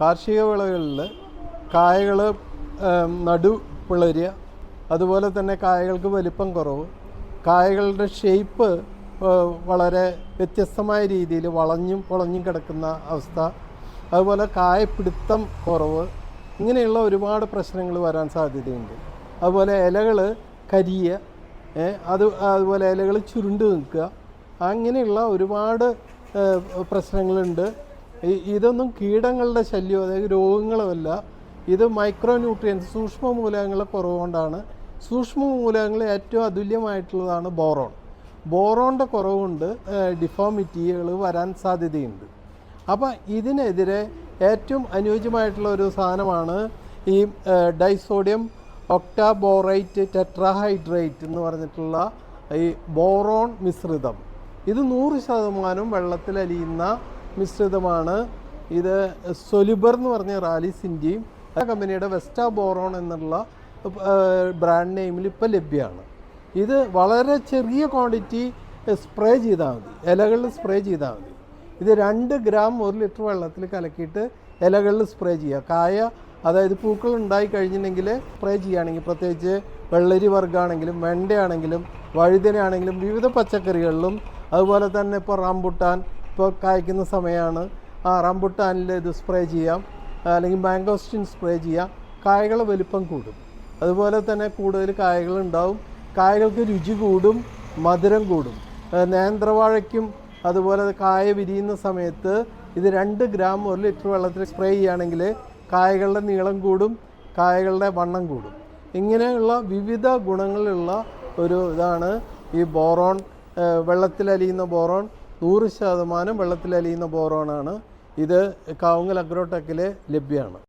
കാർഷിക വിളകളിൽ കായകൾ നടു പിളരുക അതുപോലെ തന്നെ കായകൾക്ക് വലിപ്പം കുറവ് കായകളുടെ ഷേപ്പ് വളരെ വ്യത്യസ്തമായ രീതിയിൽ വളഞ്ഞും പൊളഞ്ഞും കിടക്കുന്ന അവസ്ഥ അതുപോലെ കായപ്പിടുത്തം കുറവ് ഇങ്ങനെയുള്ള ഒരുപാട് പ്രശ്നങ്ങൾ വരാൻ സാധ്യതയുണ്ട്. അതുപോലെ ഇലകൾ കരിയ അത് അതുപോലെ ഇലകൾ ചുരുണ്ട് നിൽക്കുക അങ്ങനെയുള്ള ഒരുപാട് പ്രശ്നങ്ങളുണ്ട്. ഇതൊന്നും കീടങ്ങളുടെ ശല്യമോ അതായത് രോഗങ്ങളുമല്ല ഇത് മൈക്രോ ന്യൂട്രിയൻസ് സൂക്ഷ്മ മൂലകങ്ങളെ കുറവുകൊണ്ടാണ്. സൂക്ഷ്മ മൂലകങ്ങൾ ഏറ്റവും അതുല്യമായിട്ടുള്ളതാണ് ബോറോൺ. ബോറോണിന്റെ കുറവുണ്ട് ഡിഫോമിറ്റികൾ വരാൻ സാധ്യതയുണ്ട്. അപ്പോൾ ഇതിനെതിരെ ഏറ്റവും അനുയോജ്യമായിട്ടുള്ള ഒരു സാധനമാണ് ഈ ഡൈസോഡിയം ഒക്ടാബോറൈറ്റ് ടെട്രാഹൈഡ്രേറ്റ് എന്ന് പറഞ്ഞിട്ടുള്ള ഈ ബോറോൺ മിശ്രിതം. ഇത് നൂറ് ശതമാനം വെള്ളത്തിൽ അലിയുന്ന മിശ്രിതമാണ്. ഇത് സൊലിബർ എന്ന് പറഞ്ഞ റാലിസിന്റെയും ആ കമ്പനിയുടെ വെസ്റ്റ ബോറോൺ എന്നുള്ള ബ്രാൻഡ് നെയിമിൽ ഇപ്പോൾ ലഭ്യമാണ്. ഇത് വളരെ ചെറിയ ക്വാണ്ടിറ്റി സ്പ്രേ ചെയ്താൽ മതി. ഇലകളിൽ സ്പ്രേ ചെയ്താൽ മതി. ഇത് രണ്ട് ഗ്രാം ഒരു ലിറ്റർ വെള്ളത്തിൽ കലക്കിയിട്ട് ഇലകളിൽ സ്പ്രേ ചെയ്യുക. കായ അതായത് പൂക്കൾ ഉണ്ടായി കഴിഞ്ഞിട്ടുണ്ടെങ്കിൽ സ്പ്രേ ചെയ്യുകയാണെങ്കിൽ പ്രത്യേകിച്ച് വെള്ളരി വർഗമാണെങ്കിലും വെണ്ടയാണെങ്കിലും വഴുതനയാണെങ്കിലും വിവിധ പച്ചക്കറികളിലും അതുപോലെ തന്നെ ഇപ്പോൾ റംബുട്ടാൻ ഇപ്പോൾ കായ്ക്കുന്ന സമയമാണ്. ആ റംബുട്ടാനിൽ ഇത് സ്പ്രേ ചെയ്യാം. അല്ലെങ്കിൽ മാംഗോസ്റ്റിൻ സ്പ്രേ ചെയ്യാം. കായകൾ വലിപ്പം കൂടും. അതുപോലെ തന്നെ കൂടുതൽ കായകൾ ഉണ്ടാവും. കായകൾക്ക് രുചി കൂടും മധുരം കൂടും. നേന്ത്രവാഴയ്ക്കും അതുപോലെ കായ വിരിയുന്ന സമയത്ത് ഇത് രണ്ട് ഗ്രാം ഒരു ലിറ്റർ വെള്ളത്തിൽ സ്പ്രേ ചെയ്യുകയാണെങ്കിൽ കായകളുടെ നീളം കൂടും കായകളുടെ വണ്ണം കൂടും. ഇങ്ങനെയുള്ള വിവിധ ഗുണങ്ങളുള്ള ഒരു ഇതാണ് ഈ ബോറോൺ വെള്ളത്തിലലിയുന്ന ബോറോൺ. നൂറ് ശതമാനം വെള്ളത്തിലലിയുന്ന ബോറോണാണ്. ഇത് കാവുങ്ങൽ അഗ്രോടെക്കിൽ ലഭ്യമാണ്.